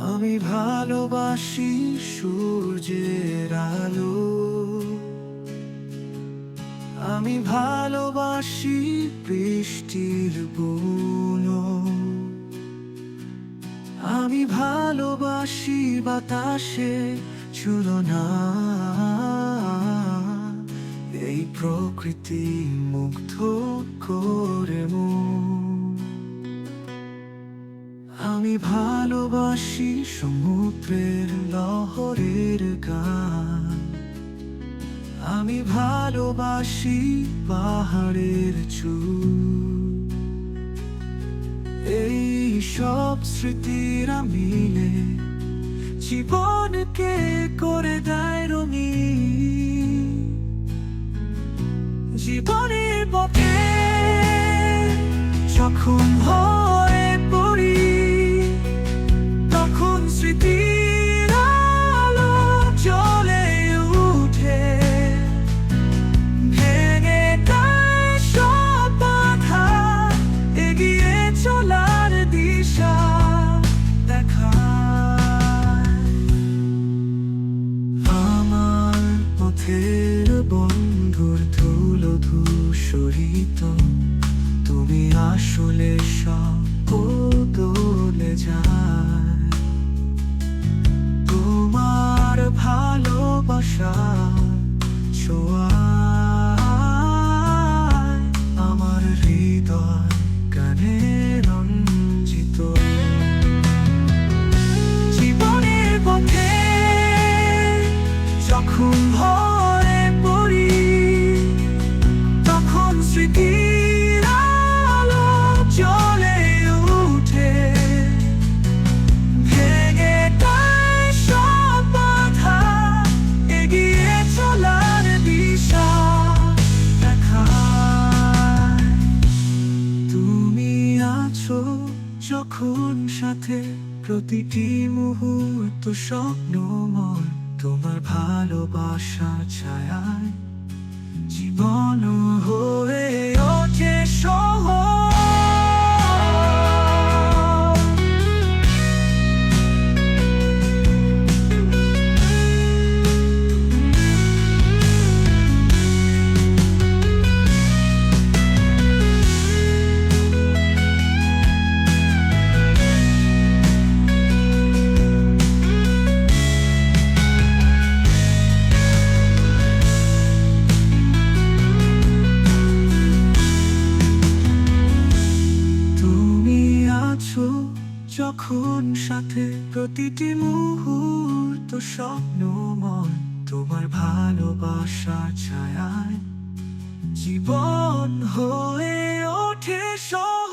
আমি ভালোবাসি সূর্যের আলো। আমি ভালোবাসি বৃষ্টির বুনো। আমি ভালোবাসি বাতাসে ছুলনা এই প্রকৃতি মুগ্ধ করে মন। আমি ভালোবাসি সমুদ্রের লহরের গান। আমি ভালোবাসি পাহাড়ের চুল এই সব স্মৃতিরা মিলে জীবনকে করে দেয় রঙিন। জীবনের পথে যখন হয়ে স্মৃতির আলো জ্বলে উঠে। ভেঙে দেয় সব বাধা, এগিয়ে চলার দিশা দেখায়। আমার পথের বন্ধুর ধুলো ধূসরিত, তুমি আসলে সব যখন সাথে প্রতিটি মুহূর্ত স্বপ্নময় তোমার ভালোবাসা ছায়ায় জীবন যখন সাথে প্রতিটি মুহূর্ত স্বপ্নময় তোমার ভালোবাসা ছায়ায় জীবন হয়ে ওঠে সহজ